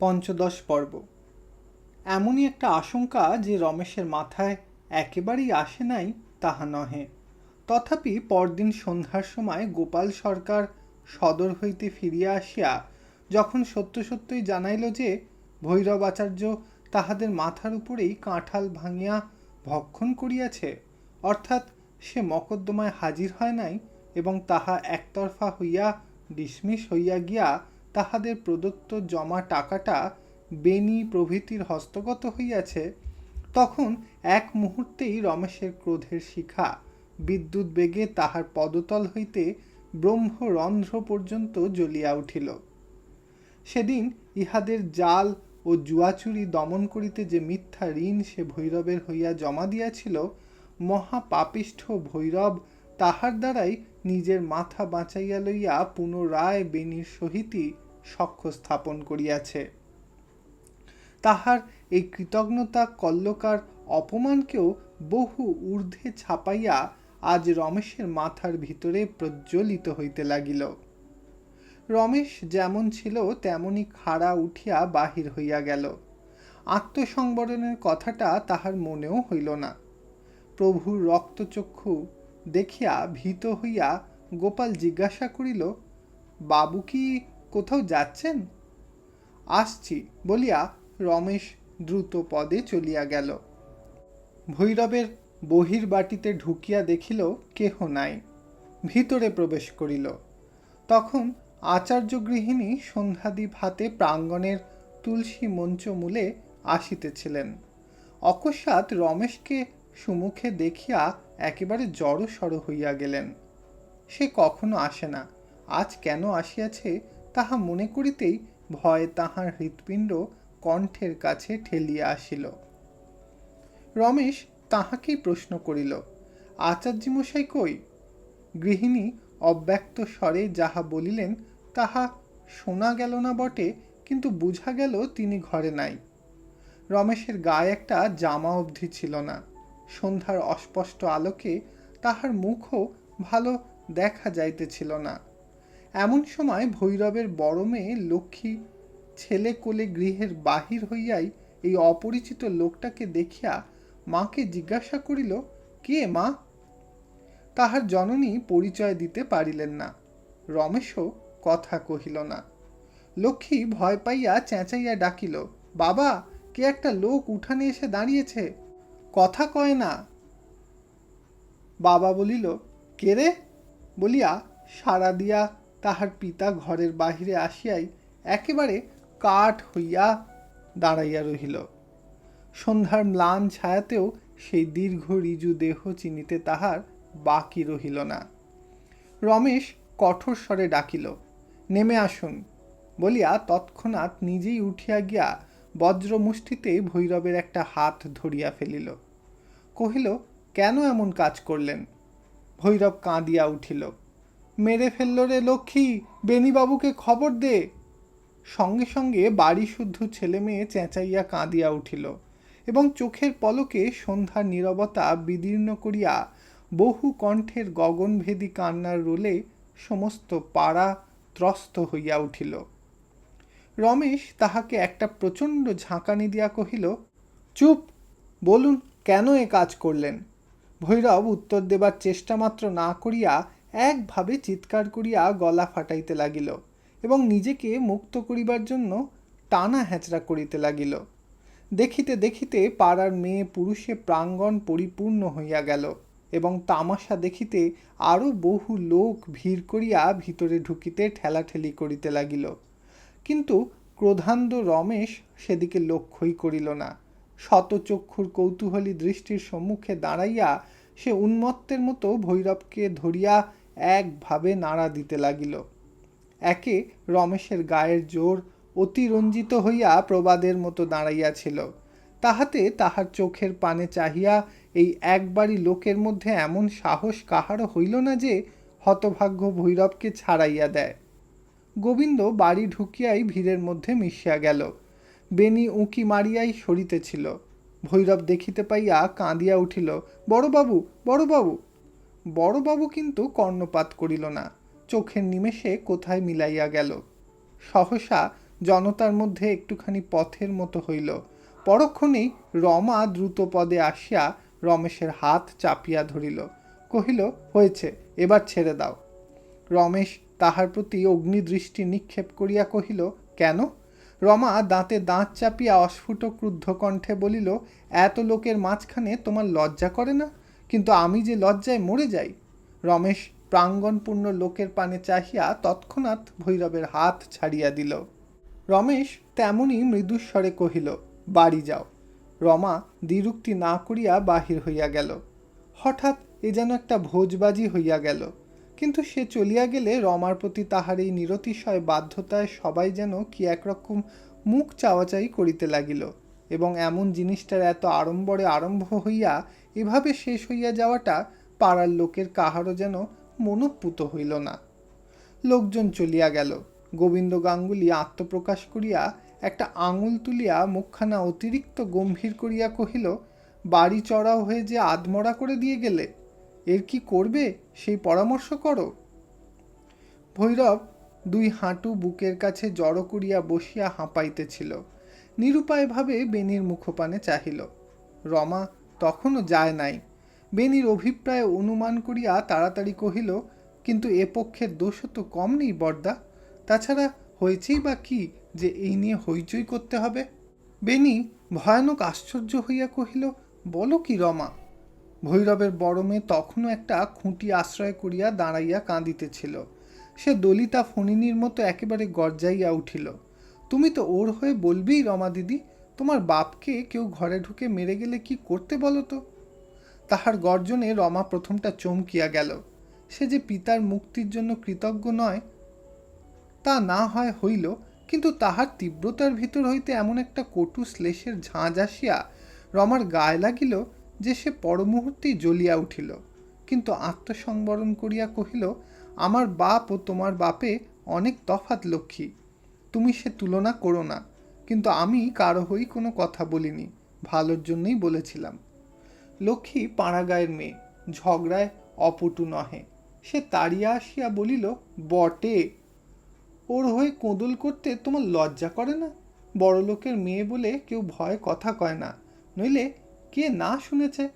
পঞ্চদশ পর্ব। এমনই একটা আশঙ্কা যে রমেশের মাথায় একেবারেই আসে নাই তাহা নহে। তথাপি পরদিন সন্ধ্যার সময় গোপাল সরকার সদর হইতে ফিরিয়া আসিয়া যখন সত্য সত্যই জানাইল যে ভৈরব আচার্য তাহাদের মাথার উপরেই কাঁঠাল ভাঙিয়া ভক্ষণ করিয়াছে, অর্থাৎ সে মকদ্দমায় হাজির হয় নাই এবং তাহা একতরফা হইয়া ডিসমিস হইয়া গিয়া তাহাদের প্রদত্ত জমা টাকাটা বেনি প্রভৃতির হস্তগত হইয়াছে, তখন এক মুহূর্তেই রমেশের ক্রোধের শিখা বিদ্যুৎ বেগে তাহার পদতল হইতে ব্রহ্মরন্ধ্র পর্যন্ত জ্বলিয়া উঠিল। সেদিন ইহাদের জাল ও জুয়াচুরি দমন করিতে যে মিথ্যা ঋণ সে ভৈরবের হইয়া জমা দিয়াছিল, মহাপাপিষ্ঠ ভৈরব তাহার দ্বারাই নিজের মাথা বাঁচাইয়া লইয়া পুনরায় বেনির সহিতই সখ্য স্থাপন করিয়াছে। তাহার এই কৃতজ্ঞতা কল্লকার অপমানকেও বহু ঊর্ধ্বে ছাপাইয়া আজ রমেশের মাথার ভিতরে প্রজ্বলিত হইতে লাগিল। রমেশ যেমন ছিল, তেমনি খাড়া উঠিয়া বাহির হইয়া গেল। আত্মসংবরণের কথাটা তাহার মনেও হইল না। প্রভুর রক্তচক্ষু দেখিয়া ভীত হইয়া গোপাল জিজ্ঞাসা করিল, বাবু কি কোথাও যাচ্ছেন? আসছি, বলিয়া রমেশ দ্রুত পদে চলিয়া গেল। ভৈরবের বহির বাটিতে ঢুকিয়া দেখিল কেহ নাই, ভিতরে প্রবেশ করিল। তখন আচার্য গৃহিণী সন্ধ্যাদীপ হাতে প্রাঙ্গণের তুলসী মঞ্চ মূলে আসিতেছিলেন। অকস্মাৎ রমেশকে সুমুখে দেখিয়া একেবারে জড়সড় হইয়া গেলেন। সে কখনো আসে না, আজ কেন আসিয়াছে তাহা মনে করিতেই ভয়ে তাহার হৃৎপিণ্ড কণ্ঠের কাছে ঠেলিয়া আসিল। রমেশ তাহাকেই প্রশ্ন করিল আচার্যি মশাই কই? গৃহিণী অব্যক্ত স্বরে যাহা বলিলেন, তাহা শোনা গেল না বটে, কিন্তু বুঝা গেল তিনি ঘরে নাই। রমেশের গায়ে একটা জামা অবধি ছিল না। সন্ধ্যার অস্পষ্ট আলোকে তাহার মুখও ভালো দেখা যাইতেছিল না। এমন সময় ভৈরবের বড় মেয়ে লক্ষ্মী ছেলে কোলে গৃহের বাহির হইয়াই এই অপরিচিত লোকটাকে দেখিয়া মাকে জিজ্ঞাসা করিল, কে মা? তাহার জননী পরিচয় দিতে পারিলেন না। রমেশও কথা কহিল না। লক্ষ্মী ভয় পাইয়া চেঁচাইয়া ডাকিল, বাবা, কে একটা লোক উঠানে এসে দাঁড়িয়েছে? কথা কয় না। বাবা বলিল, কে রে? বলিয়া, সাড়া দিয়া তাহার পিতা ঘরের বাহিরে আসিয়াই একেবারে কাঠ হইয়া দাঁড়াইয়া রহিল। সন্ধ্যার ম্লান ছায়াতেও সেই দীর্ঘ রিজু দেহ চিনিতে তাহার বাকি রহিল না। রমেশ কঠোর স্বরে ডাকিল, নেমে আসুন। বলিয়া তৎক্ষণাৎ নিজেই উঠিয়া গিয়া বজ্রমুষ্টিতে ভৈরবের একটা হাত ধরিয়া ফেলিল। কহিল, কেন এমন কাজ করলেন? ভৈরব কাঁদিয়া উঠিল মেরে ফেলল রে লক্ষ্মী বেনিবাবুকে খবর দে। সঙ্গে সঙ্গে বাড়ি শুদ্ধ ছেলে মেয়ে চেঁচাইয়া কাঁদিয়া উঠিল এবং চোখের পলকে সন্ধ্যার নীরবতা বিদীর্ণ করিয়া বহু কণ্ঠের গগনভেদী কান্নার রোলে সমস্ত পাড়া ত্রস্ত হইয়া উঠিল। রমেশ তাহাকে একটা প্রচণ্ড ঝাঁকানি দিয়া কহিল, চুপ, বলুন কেন এ কাজ করলেন? ভৈরব উত্তর দেবার চেষ্টা মাত্র না করিয়া একভাবে চিৎকার করিয়া গলা ফাটাইতে লাগিল এবং নিজেকে মুক্ত করিবার জন্য টানা হ্যাচড়া করিতে লাগিল। দেখিতে দেখিতে পাড়ার মেয়ে পুরুষে প্রাঙ্গণ পরিপূর্ণ হইয়া গেল এবং তামাশা দেখিতে আরও বহু লোক ভিড় করিয়া ভিতরে ঢুকিতে ঠেলাঠেলি করিতে লাগিল। কিন্তু ক্রোধান্ধ রমেশ সেদিকে লক্ষ্যই করিল না। শতচক্ষুর কৌতূহলী দৃষ্টির সম্মুখে দাঁড়াইয়া সে উন্মত্তের মতো ভৈরবকে ধরিয়া একভাবে নাড়া দিতে লাগিল। একে রমেশের গায়ের জোর অতিরঞ্জিত হইয়া প্রবাদের মতো দাঁড়াইয়াছিল। তাহাতে তাহার চোখের পানে চাহিয়া এই একবারই লোকের মধ্যে এমন সাহস কাহারও হইল না যে হতভাগ্য ভৈরবকে ছাড়াইয়া দেয়। গোবিন্দ বাড়ি ঢুকিয়াই ভিড়ের মধ্যে মিশিয়া গেল। বেনি উঁকি মারিয়াই সরিতেছিল। ভৈরব দেখিতে পাইয়া কাঁদিয়া উঠিল বড়বাবু বড়বাবু বড়বাবু কিন্তু কর্ণপাত করিল না, চোখের নিমেষে কোথায় মিলাইয়া গেল। সহসা জনতার মধ্যে একটুখানি পথের মতো হইল। পরক্ষণেই রমা দ্রুত পদে আসিয়া রমেশের হাত চাপিয়া ধরিল, কহিল, হয়েছে, এবার ছেড়ে দাও। রমেশ তাহার প্রতি অগ্নিদৃষ্টি নিক্ষেপ করিয়া কহিল, কেন? রমা দাঁতে দাঁত চাপিয়া অস্ফুট ক্রুদ্ধ কণ্ঠে বলিল, এত লোকের মাঝখানে তোমার লজ্জা করে না? কিন্তু আমি যে লজ্জায় মরে যাই? রমেশ প্রাঙ্গণপূর্ণ লোকের পানে চাহিয়া তৎক্ষণাৎ ভৈরবের হাত ছাড়িয়া দিল। রমেশ তেমনি মৃদুস্বরে কহিল, বাড়ি যাও। রমা দ্বিরুক্তি না করিয়া বাহির হইয়া গেল। হঠাৎ এ যেন একটা ভোজবাজি হইয়া গেল। কিন্তু সে চলিয়া গেলে রমার প্রতি তাহার এই নিরতিশয় বাধ্যতায় সবাই যেন কি একরকম মুখ চাওয়াচাই করিতে লাগিল এবং এমন জিনিসটার এত আড়ম্বরে আরম্ভ হইয়া এভাবে শেষ হইয়া যাওয়াটা পাড়ার লোকের কাহারও যেন মনোপুত হইল না। লোকজন চলিয়া গেল। গোবিন্দ গাঙ্গুলি আত্মপ্রকাশ করিয়া একটা আঙুল তুলিয়া মুখখানা অতিরিক্ত গম্ভীর করিয়া কহিল, বাড়ি চড়াও হয়ে যে আধমরা করে দিয়ে গেলে? এর কি করবে? সেই পরামর্শ করো। ভৈরব দুই হাঁটু বুকের কাছে জড়ো করিয়া বসিয়া হাঁপাইতেছিল। নিরুপায়ভাবে বেনির মুখপানে চাহিল। রমা তখনও যায় নাই। বেনির অভিপ্রায় অনুমান করিয়া তাড়াতাড়ি কহিল, কিন্তু এ পক্ষের দোষও তো কম নেই বর্দা। তাছাড়া হয়েছেই বা কি যে এই নিয়ে হইচই করতে হবে? বেনি ভয়ানক আশ্চর্য হইয়া কহিল, বলো কি রমা? ভৈরবের বড় তখনও একটা খুঁটি আশ্রয় করিয়া দাঁড়াইয়া কাঁদিতেছিল। সে দলিতা ফণিনীর মতো একেবারে গর্জাইয়া উঠিল। তুমি তো ওর হয়ে বলবেই রমা দিদি, তোমার বাপকে কেউ ঘরে ঢুকে মেরে গেলে কি করতে বলো তো? তাহার গর্জনে রমা প্রথমটা চমকিয়া গেল। সে যে পিতার মুক্তির জন্য কৃতজ্ঞ নয়, তা না হয় হইল, কিন্তু তাহার তীব্রতার ভিতর হইতে এমন একটা কটু শ্লেষের ঝাঁঝ আসিয়া রমার গায়ে লাগিল যে সে পরমুহূর্তেই জ্বলিয়া উঠিল। কিন্তু আত্মসংবরণ করিয়া কহিল, আমার বাপ ও তোমার বাপে অনেক তফাত লক্ষ্মী। তুমি সে তুলনা করো না, কিন্তু আমি কারও হই কোনো কথা বলিনি, ভালোর জন্যই বলেছিলাম। লক্ষ্মী পাড়াগাঁয়ের মেয়ে, ঝগড়ায় অপটু নহে। সে তাড়িয়া আসিয়া বলিল, বটে। ওর হয়ে কোঁদল করতে তোমার লজ্জা করে না? বড় লোকের মেয়ে বলে কেউ ভয় কথা কয় না। নইলে কে না শুনেছে?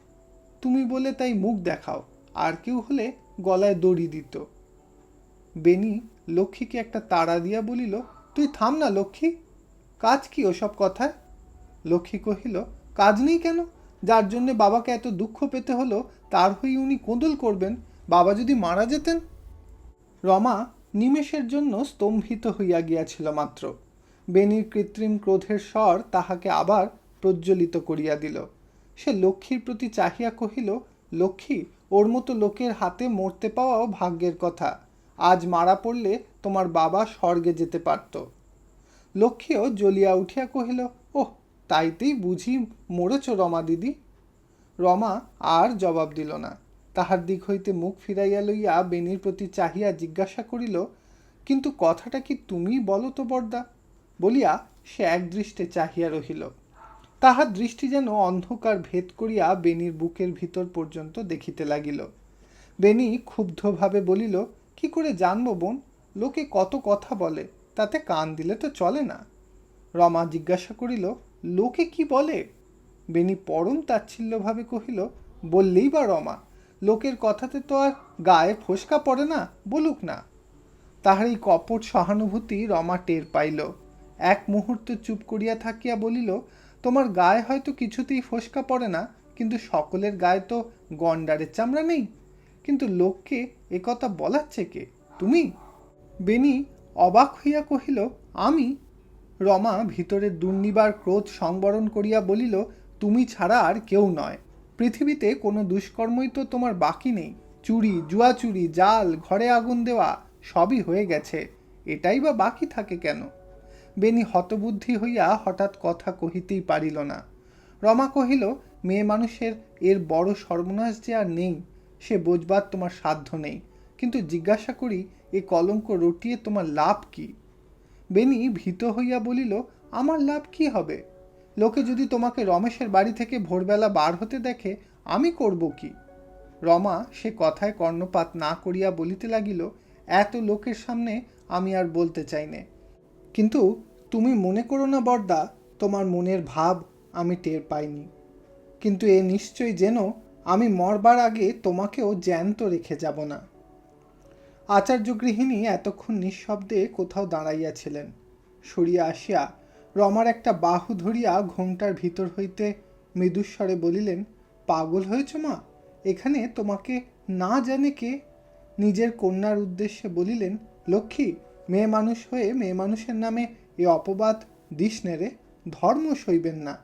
তুমি বলে তাই মুখ দেখাও, আর কেউ হলে গলায় দড়ি দিত। বেনি লক্ষ্মীকে একটা তাড়া দিয়া বলিল, তুই থাম না লক্ষ্মী, কাজ কি ওসব কথায়? লক্ষ্মী কহিল, কাজ নেই কেন? যার জন্যে বাবাকে এত দুঃখ পেতে হলো, তার হয়ে উনি কোঁদল করবেন। বাবা যদি মারা যেতেন? রমা নিমেষের জন্য স্তম্ভিত হইয়া গিয়াছিল মাত্র। বেনির কৃত্রিম ক্রোধের স্বর তাহাকে আবার প্রজ্বলিত করিয়া দিল। সে লক্ষ্মীর প্রতি চাহিয়া কহিল, লক্ষ্মী, ওর মতো লোকের হাতে মরতে পাওয়াও ভাগ্যের কথা। আজ মারা পড়লে তোমার বাবা স্বর্গে যেতে পারত লক্ষ্মীও জ্বলিয়া উঠিয়া কহিল, ওহ, তাইতেই বুঝি মরেছ রমা দিদি রমা আর জবাব দিল না। তাহার দিক হইতে মুখ ফিরাইয়া লইয়া বেনির প্রতি চাহিয়া জিজ্ঞাসা করিল, কিন্তু কথাটা কি তুমি বলো তো বর্দা বলিয়া সে একদৃষ্টে চাহিয়া রহিল। তাহার দৃষ্টি যেন অন্ধকার ভেদ করিয়া বেনির বুকের ভিতর পর্যন্ত দেখিতে লাগিল। বেনি ক্ষুব্ধভাবে বলিল, কি করে জানব বোন? লোকে কত কথা বলে, তাতে কান দিলে তো চলে না? রমা জিজ্ঞাসা করিল, লোকে কি বলে? বেনি পরম তাচ্ছিল্যভাবে কহিল, বললেই বা রমা, লোকের কথাতে তো আর গায়ে ফোসকা পড়ে না, বলুক না। তাহার এই কপট সহানুভূতি রমা টের পাইল। এক মুহূর্ত চুপ করিয়া থাকিয়া বলিল তোমার গায়ে হয়তো কিছুতেই ফোসকা পড়ে না, কিন্তু সকলের গায়ে তো গন্ডারের চামড়া নেই। কিন্তু লোককে এ কথা বলাচ্ছে কে? তুমি? বেনি অবাক হইয়া কহিল, আমি? রমা ভিতরের দুর্নিবার ক্রোধ সংবরণ করিয়া বলিল, তুমি ছাড়া আর কেউ নয়। পৃথিবীতে কোনো দুষ্কর্মই তো তোমার বাকি নেই। চুরি, জুয়াচুরি, জাল, ঘরে আগুন দেওয়া সবই হয়ে গেছে। এটাই বা বাকি থাকে কেন? বেনি হতবুদ্ধি হইয়া হঠাৎ কথা কহিতেই পারিল না। রমা কহিল, মেয়ে মানুষের এর বড় সর্বনাশ যে আর নেই, সে বোঝবার তোমার সাধ্য নেই। কিন্তু জিজ্ঞাসা করি, এ কলঙ্ক রটিয়ে তোমার লাভ কি? বেনি ভীত হইয়া বলিল, আমার লাভ কি হবে? লোকে যদি তোমাকে রমেশের বাড়ি থেকে ভোরবেলা বার হতে দেখে, আমি করব কি? রমা সে কথায় কর্ণপাত না করিয়া বলিতে লাগিল, এত লোকের সামনে আমি আর বলতে চাই নে। কিন্তু তুমি মনে করো না, বর্দা, তোমার মনের ভাব আমি টের পাইনি। কিন্তু এ নিশ্চয় যেন আমি মরবার আগে তোমাকেও জ্যান্ত রেখে যাব না। আচার্য গৃহিণী এতক্ষণ নিঃশব্দে কোথাও দাঁড়াইয়াছিলেন। সরিয়া আসিয়া রমার একটা বাহু ধরিয়া ঘোমটার ভিতর হইতে মৃদুস্বরে বলিলেন, পাগল হয়েছ মা, এখানে তোমাকে না জানে কে? নিজের কন্যার উদ্দেশ্যে বলিলেন, লক্ষ্মী মেয়ে মানুষ হয়ে মেয়ে মানুষের নামে এ অপবাদ দিস নেড়ে ধর্ম সইবেন না।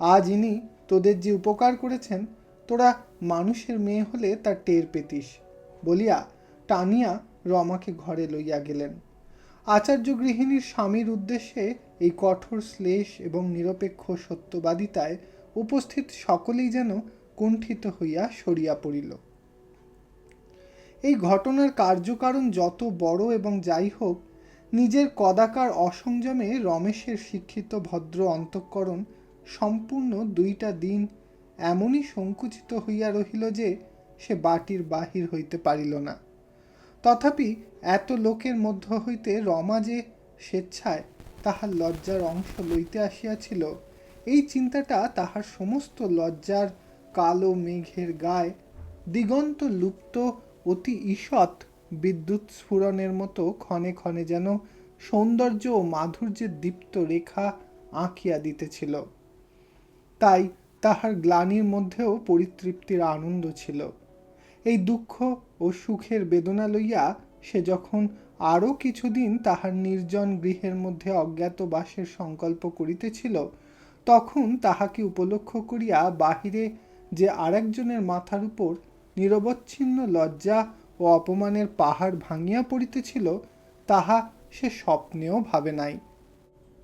আজ ইনি তোদের যে উপকার করেছেন, তোরা মানুষের মেয়ে হলে তার টের পেতিস। বলিয়া টানিয়া রমাকে ঘরে লইয়া গেলেন। আচার্য গৃহিণীর স্বামীর উদ্দেশ্যে এই কঠোর শ্লেষ এবং নিরপেক্ষ সত্যবাদিতায় উপস্থিত সকলেই যেন কুণ্ঠিত হইয়া সরিয়া পড়িল। এই ঘটনার কার্যকারণ যত বড় এবং যাই হোক, নিজের কদাকার অসংযমে রমেশের শিক্ষিত ভদ্র অন্তঃকরণ সম্পূর্ণ দুইটা দিন এমনই সংকুচিত হইয়া রহিল যে সে বাটির বাহির হইতে পারিল না। তথাপি এত লোকের মধ্য হইতে রমা যে স্বেচ্ছায় তাহার লজ্জার অংশ লইতে আসিয়াছিল, এই চিন্তাটা তাহার সমস্ত লজ্জার কালো মেঘের গায়ে দিগন্ত লুপ্ত অতি ঈষৎ বিদ্যুৎ স্ফুরণের মতো ক্ষণে ক্ষণে যেন সৌন্দর্য ও মাধুর্যের দীপ্ত রেখা আঁকিয়া দিতেছিল। তাই তাহার গ্লানির মধ্যেও পরিতৃপ্তির আনন্দ ছিল। এই দুঃখ ও সুখের বেদনা লইয়া সে যখন আরও কিছুদিন তাহার নির্জন গৃহের মধ্যে অজ্ঞাত বাসের সংকল্প করিতেছিল, তখন তাহাকে উপলক্ষ করিয়া বাহিরে যে আরেকজনের মাথার উপর নিরবচ্ছিন্ন লজ্জা ও অপমানের পাহাড় ভাঙিয়া পড়িতেছিল, তাহা সে স্বপ্নেও ভাবে নাই।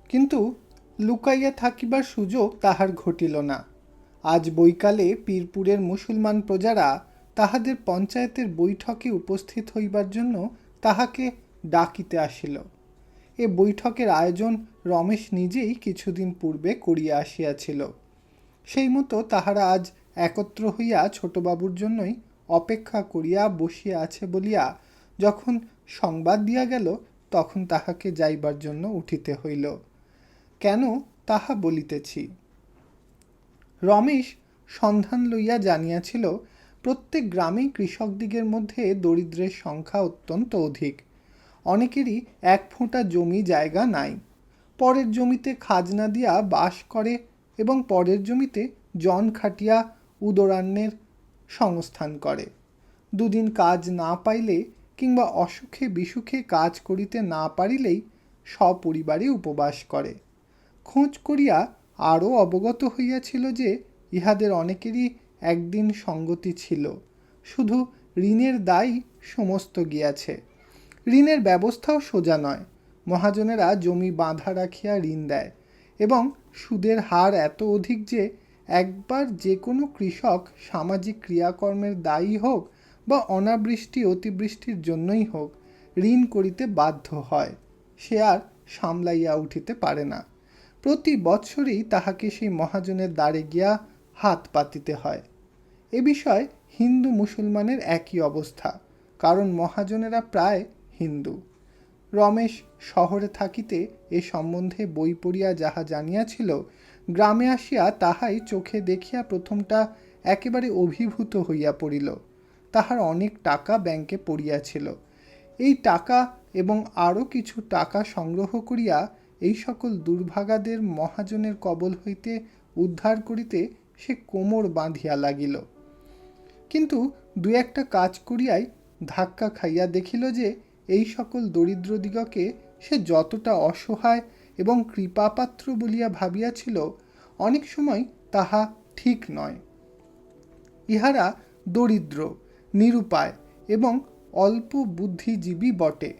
কিন্তু লুকাইয়া থাকিবার সুযোগ তাহার ঘটিল না। আজ বৈকালে পীরপুরের মুসলমান প্রজারা তাহাদের পঞ্চায়েতের বৈঠকে উপস্থিত হইবার জন্য তাহাকে ডাকিতে আসিল। এ বৈঠকের আয়োজন রমেশ নিজেই কিছুদিন পূর্বে করিয়া আসিয়াছিল। সেই মতো তাহারা আজ একত্র হইয়া ছোটবাবুর জন্যই অপেক্ষা করিয়া বসিয়া আছে বলিয়া যখন সংবাদ দিয়া গেল, তখন তাহাকে যাইবার জন্য উঠিতে হইল। কেন তাহা বলিতেছি? রমেশ সন্ধান লইয়া জানিয়াছিল, প্রত্যেক গ্রামেই কৃষকদিগের মধ্যে দরিদ্রের সংখ্যা অত্যন্ত অধিক। অনেকেরই এক ফোঁটা জমি জায়গা নাই। পরের জমিতে খাজনা দিয়া বাস করে এবং পরের জমিতে জন খাটিয়া উদরান্নের সংস্থান করে। দুদিন কাজ না পাইলে কিংবা অসুখে বিসুখে কাজ করিতে না পারিলেই সপরিবারে উপবাস করে। খোঁজ করিয়া আরও অবগত হইয়াছিল যে, ইহাদের অনেকেরই একদিন সঙ্গতি ছিল। শুধু ঋণের দায় সমস্ত গিয়াছে। ঋণের ব্যবস্থাও সোজা নয়। মহাজনেরা জমি বাঁধা রাখিয়া ঋণ দেয় এবং সুদের হার এত অধিক যে একবার যে কোনো কৃষক সামাজিক ক্রিয়াকর্মের দায়ী হোক বা অনাবৃষ্টি, অতিবৃষ্টির জন্যই হোক, ঋণ করিতে বাধ্য হয়। সে আর সামলাইয়া উঠিতে পারে না। প্রতি বৎসরই তাহাকে সেই মহাজনের দ্বারে গিয়া হাত পাতিতে হয়। এ বিষয়ে হিন্দু মুসলমানের একই অবস্থা, কারণ মহাজনেরা প্রায় হিন্দু। রমেশ শহরে থাকিতে এ সম্বন্ধে বই পড়িয়া যাহা জানিয়াছিল গ্রামে আসিয়া তাহাই চোখে দেখিয়া প্রথমটা একেবারে অভিভূত হইয়া পড়িল। তাহার অনেক টাকা ব্যাংকে পড়িয়াছিল। এই টাকা এবং আরও কিছু টাকা সংগ্রহ করিয়া এই সকল দুর্ভাগাদের মহাজনের কবল হইতে উদ্ধার করিতে সে কোমর বাঁধিয়া লাগিল। কিন্তু দু একটা কাজ করিয়াই ধাক্কা খাইয়া দেখিল যে এই সকল দরিদ্রদিগকে সে যতটা অসহায় এবং কৃপাপাত্র বলিয়া ভাবিয়াছিল, অনেক সময় তাহা ঠিক নয়। ইহারা দরিদ্র, নিরুপায় এবং অল্প বুদ্ধিজীবী বটে,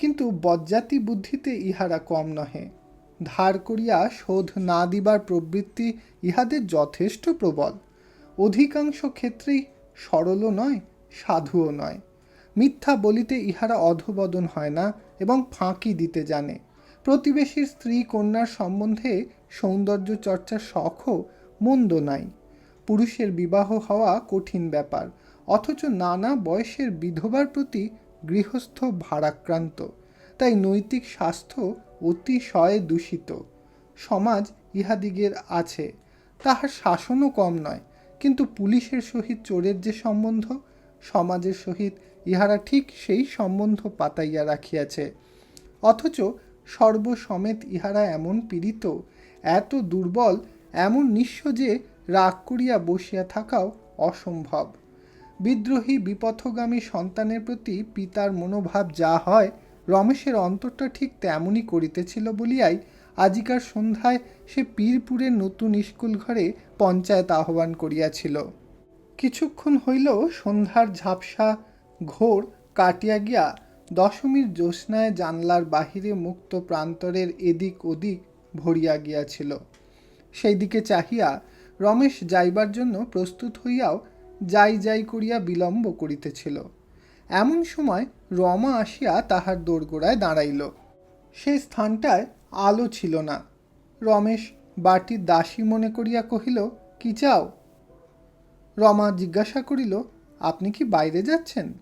কিন্তু বজ্জাতি বুদ্ধিতে ইহারা কম নহে। ধার করিয়া শোধ না দিবার প্রবৃত্তি ইহাদের যথেষ্ট প্রবল। অধিকাংশ ক্ষেত্রেই সরলও নয়, সাধুও নয়। মিথ্যা বলিতে ইহারা অধবদন হয় না এবং ফাঁকি দিতে জানে। প্রতিবেশীর স্ত্রী কন্যার সম্বন্ধে সৌন্দর্য চর্চার শখও মন্দ নাই। পুরুষের বিবাহ হওয়া কঠিন ব্যাপার, অথচ নানা বয়সের বিধবার প্রতি গৃহস্থ ভারাক্রান্ত, তাই নৈতিক স্বাস্থ্য অতিশয় দূষিত। সমাজ ইহাদিগের আছে, তাহার শাসনও কম নয়, কিন্তু পুলিশের সহিত চোরের যে সম্বন্ধ, সমাজের সহিত ইহারা ঠিক সেই সম্বন্ধ পাতাইয়া রাখিয়াছে। অথচ সর্বসমেত ইহারা এমন পীড়িত, এত দুর্বল, এমন নিঃস্ব যে রাগ করিয়া বসিয়া থাকাও অসম্ভব। বিদ্রোহী বিপথগামী সন্তানের প্রতি পিতার মনোভাব যা হয়, রমেশের অন্তরটা ঠিক তেমনই করিতেছিল বলিয়াই আজিকার সন্ধ্যায় সে পীরপুরের নতুন স্কুল ঘরে পঞ্চায়েত আহ্বান করিয়াছিল। কিছুক্ষণ হইল সন্ধ্যার ঝাপসা ঘোর কাটিয়া গিয়া দশমীর জ্যোৎস্নায় জানলার বাহিরে মুক্ত প্রান্তরের এদিক ওদিক ভরিয়া গিয়াছিল। সেই দিকে চাহিয়া রমেশ যাইবার জন্য প্রস্তুত হইয়াও যাই যাই করিয়া বিলম্ব করিতেছিল। এমন সময় রমা আসিয়া তাহার দোরগোড়ায় দাঁড়াইল। সেই স্থানটায় আলো ছিল না। রমেশ বাটির দাসী মনে করিয়া কহিল, কি চাও? রমা জিজ্ঞাসা করিল, আপনি কি বাইরে যাচ্ছেন?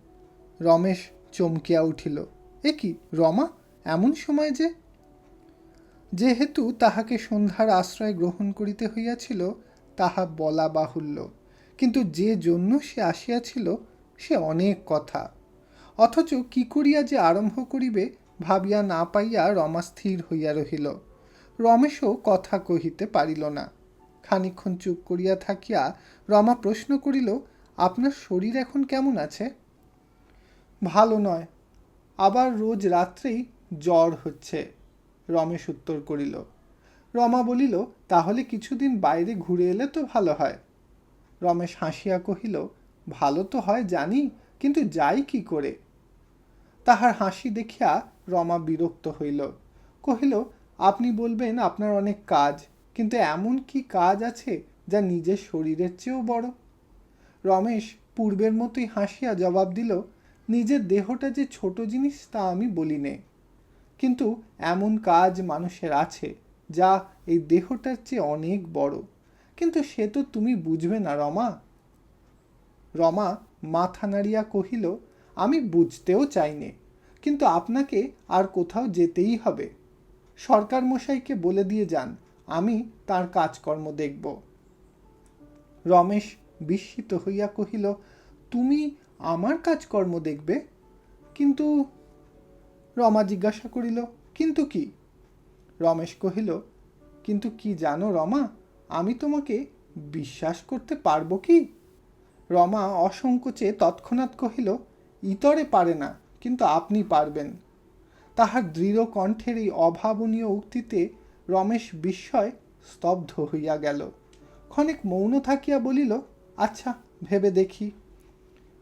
রমেশ চমকিয়া উঠিল। এ কি, রমা? এমন সময় যে? যেহেতু তাহাকে সন্ধ্যার আশ্রয় গ্রহণ করিতে হইয়াছিল, তাহা বলা বাহুল্য। কিন্তু যে জন্য সে আসিয়াছিল, সে অনেক কথা। অথচ কি করিয়া যে আরম্ভ করিবে, ভাবিয়া না পাইয়া রমা স্থির হইয়া রহিল। রমেশও কথা কহিতে পারিল না। খানিক্ষণ চুপ করিয়া থাকিয়া রমা প্রশ্ন করিল, আপনার শরীর এখন কেমন আছে? ভালো নয়। আবার রোজ রাত্রেই জ্বর হচ্ছে, রমেশ উত্তর করিল। রমা বলিল, তাহলে কিছুদিন বাইরে ঘুরে এলে তো ভালো হয়। রমেশ হাসিয়া কহিল, ভালো তো হয় জানি, কিন্তু যাই কি করে? তাহার হাসি দেখিয়া রমা বিরক্ত হইল। কহিল, আপনি বলবেন আপনার অনেক কাজ, কিন্তু এমন কি কাজ আছে যা নিজের শরীরের চেয়েও বড়? রমেশ পূর্বের মতোই হাসিয়া জবাব দিল নিজের দেহটা যে ছোট জিনিস, তা আমি বলি নে কিন্তু এমন কাজ মানুষের আছে, যা এই দেহটার চেয়ে অনেক বড়। কিন্তু সে তো তুমি বুঝবে না, রমা। রমা মাথা নাড়িয়া কহিল, আমি বুঝতেও চাইনে, কিন্তু আপনাকে আর কোথাও যেতেই হবে। সরকার মশাইকে বলে দিয়ে যান, আমি তার কাজকর্ম দেখব। রমেশ বিস্মিত হইয়া কহিল, তুমি আমার কাজকর্ম দেখবে, কিন্তু রমা জিজ্ঞাসা করিল, কিন্তু কি? রমেশ কহিল, কিন্তু কি জানো রমা, আমি তোমাকে বিশ্বাস করতে পারব কি? রমা অসংকোচে তৎক্ষণাৎ কহিল, ইতরে পারে না, কিন্তু আপনি পারবেন। তাহার দৃঢ় কণ্ঠের এই অভাবনীয় উক্তিতে রমেশ বিস্ময় স্তব্ধ হইয়া গেল। ক্ষণিক মৌন থাকিয়া বলিল আচ্ছা ভেবে দেখি।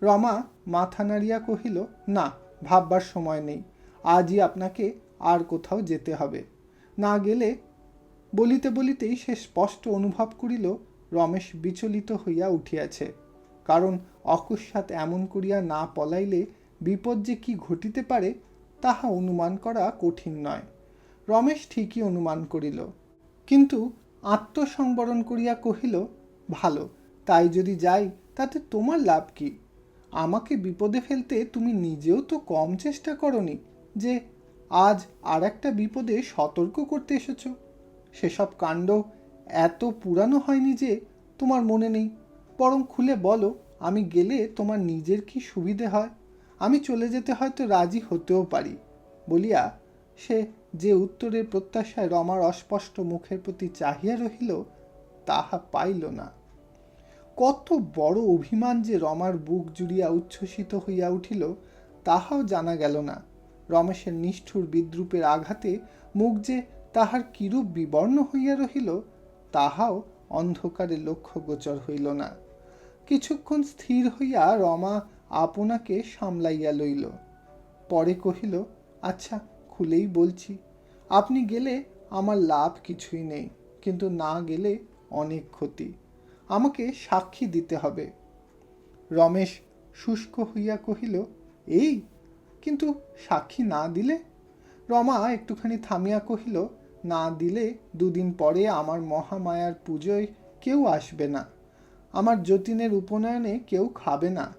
রমা মাথা নাড়িয়া কহিল, না, ভাববার সময় নেই। আজই আপনাকে আর কোথাও যেতে হবে। না গেলে বলিতে বলিতেই সে স্পষ্ট অনুভব করিল, রমেশ বিচলিত হইয়া উঠিয়াছে। কারণ অকস্মাৎ এমন করিয়া না পলাইলে বিপদ যে কি ঘটিতে পারে, তাহা অনুমান করা কঠিন নয়। রমেশ ঠিকই অনুমান করিল। কিন্তু আত্মসংবরণ করিয়া কহিল, ভালো, তাই যদি যাই, তাতে তোমার লাভ কি? আমাকে বিপদে ফেলতে তুমি নিজেও তো কম চেষ্টা করনি যে আজ আর একটা বিপদে সতর্ক করতে এসেছ। সেসব কাণ্ড এত পুরানো হয়নি যে তোমার মনে নেই। বরং খুলে বলো, আমি গেলে তোমার নিজের কি সুবিধে হয়? আমি চলে যেতে হয়তো রাজি হতেও পারি, বলিয়া সে যে উত্তরের প্রত্যাশায় রমার অস্পষ্ট মুখের প্রতি চাহিয়া রহিল, তাহা পাইল না। কত বড় অভিমান যে রমার বুক জুড়িয়া উচ্ছ্বসিত হইয়া উঠিল, তাহাও জানা গেল না। রমেশের নিষ্ঠুর বিদ্রুপের আঘাতে মুখ যে তাহার কিরূপ বিবর্ণ হইয়া রহিল, তাহাও অন্ধকারে লক্ষ্য গোচর হইল না। কিছুক্ষণ স্থির হইয়া রমা আপনাকে সামলাইয়া লইল। পরে কহিল আচ্ছা খুলেই বলছি। আপনি গেলে আমার লাভ কিছুই নেই, কিন্তু না গেলে অনেক ক্ষতি। আমাকে সাক্ষী দিতে হবে। রমেশ শুষ্ক হইয়া কহিল, এই, কিন্তু সাক্ষী না দিলে? রমা একটুখানি থামিয়া কহিল, না দিলে দুদিন পরে আমার মহামায়ার পুজোয় কেউ আসবে না। আমার যতীনের উপনয়নে কেউ খাবে না।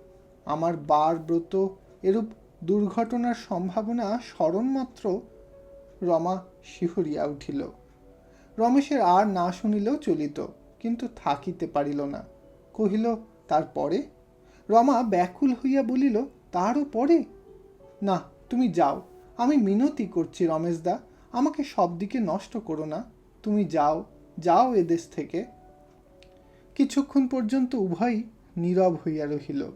আমার বার ব্রত এরূপ দুর্ঘটনার সম্ভাবনা স্মরণমাত্র রমা শিহরিয়া উঠিল। রমেশের আর না শুনিলেও চলিত। কিন্তু থাকিতে পারিল না। কহিল, তারপরে? রমা ব্যাকুল হইয়া বলিল, তারও পরে? না, তুমি যাও। আমি মিনতি করছি রমেশদা। আমাকে সব দিকে নষ্ট করো না। তুমি যাও যাও এদেশ থেকে। কিছুক্ষণ পর্যন্ত উভয়ই নীরব হইয়া রহিল।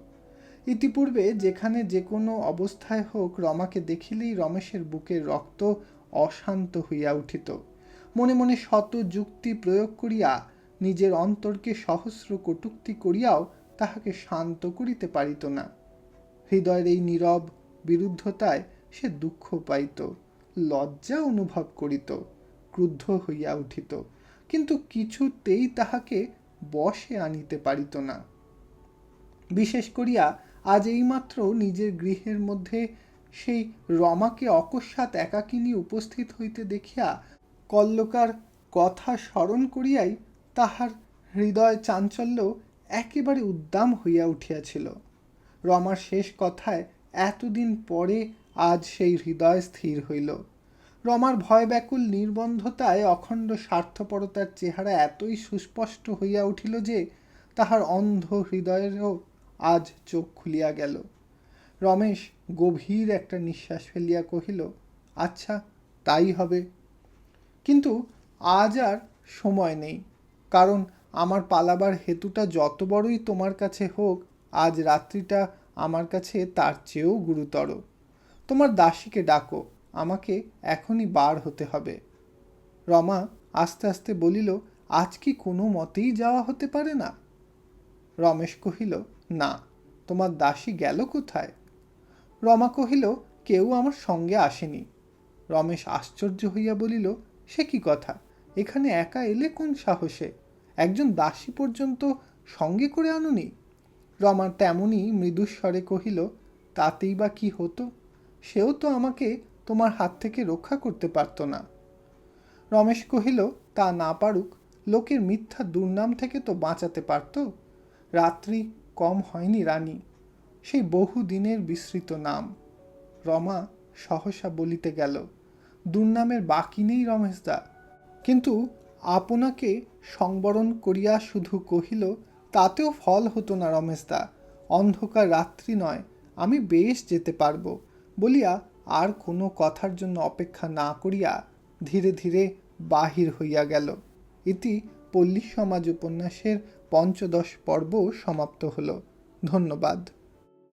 ইতিপূর্বে যেখানে যে কোনো অবস্থায় হোক রমাকে দেখিলেই রমেশের বুকের রক্ত অশান্ত হইয়া উঠিত। মনে মনে শত যুক্তি প্রয়োগ করিয়া নিজের অন্তরকে সহস্র কটূক্তি করিয়াও তাহাকে শান্ত করিতে পারিত না। হৃদয়ের এই নীরব বিরুদ্ধতায় সে দুঃখ পাইত, লজ্জা অনুভব করিত, ক্রুদ্ধ হইয়া উঠিত, কিন্তু কিছুতেই তাহাকে বসে আনিতে পারিত না। বিশেষ করিয়া আজ এইমাত্র নিজের গৃহের মধ্যে সেই রমাকে অকস্মাৎ একাকিনী উপস্থিত হইতে দেখিয়া কল্লকার কথা স্মরণ করিয়াই তাহার হৃদয় চাঞ্চল্য একেবারে উদ্দাম হইয়া উঠিয়াছিল। রমার শেষ কথায় এতদিন পরে আজ সেই হৃদয় স্থির হইল। রমার ভয় ব্যাকুল নির্বন্ধতায় অখণ্ড স্বার্থপরতার চেহারা এতই সুস্পষ্ট হইয়া উঠিল যে তাহার অন্ধ হৃদয়েরও আজ চোখ খুলিয়া গেল। রমেশ গভীর একটা নিঃশ্বাস ফেলিয়া কহিল আচ্ছা তাই হবে। কিন্তু আজ আর সময় নেই। কারণ আমার পালাবার হেতুটা যত বড়ই তোমার কাছে হোক, আজ রাত্রিটা আমার কাছে তার চেয়েও গুরুতর। তোমার দাসীকে ডাকো, আমাকে এখনই বার হতে হবে। রমা আস্তে আস্তে বলিল, আজ কি কোনো মতেই যাওয়া হতে পারে না? রমেশ কহিল, না, তোমার দাসী গেল কোথায়? রমা কহিল, কেউ আমার সঙ্গে আসেনি। রমেশ আশ্চর্য হইয়া বলিল, সে কি কথা? এখানে একা এলে কোন সাহসে? একজন দাসী পর্যন্ত সঙ্গে করে আনুনি? রমা তেমনই মৃদুস্বরে কহিল, তাতেই বা কি হতো? সেও তো আমাকে তোমার হাত থেকে রক্ষা করতে পারত না। রমেশ কহিল, তা না পারুক, লোকের মিথ্যা দুর্নাম থেকে তো বাঁচাতে পারত? রাত্রি কম হয়নি রানী, সেই বহু দিনের বিস্মৃত নাম। রমা সহসা বলিতে গেল, দুর্নামের বাকি নেই রমেশদা কিন্তু আপনাকে সংবরণ করিয়া শুধু কহিল, তাতেও ফল হতো না রমেশদা, অন্ধকার রাত্রি নয়, আমি বেশ যেতে পারব। বলিয়া আর কোনো কথার জন্য অপেক্ষা না করিয়া ধীরে ধীরে বাহির হইয়া গেল। ইতি পল্লী সমাজ উপন্যাসের পঞ্চদশ পর্ব সমাপ্ত হল। ধন্যবাদ।